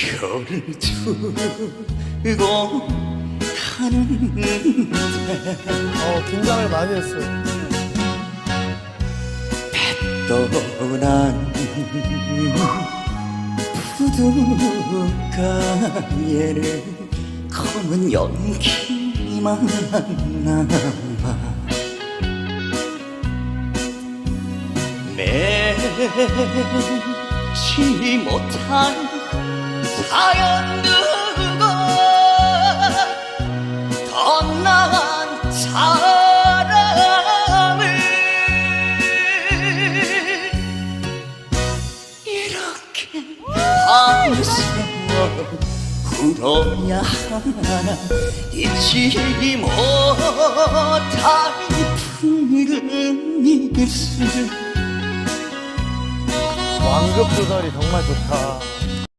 별을 두고 가는데 어, 긴장을 많이 했어. 떠난 부두가에는 검은 연기만 남아 맺지 못한 사연 두고 떠난 사람을 이렇게 밤새워 울어야 하나 잊지 못할 푸른 입술 완급 조절이 정말 좋다.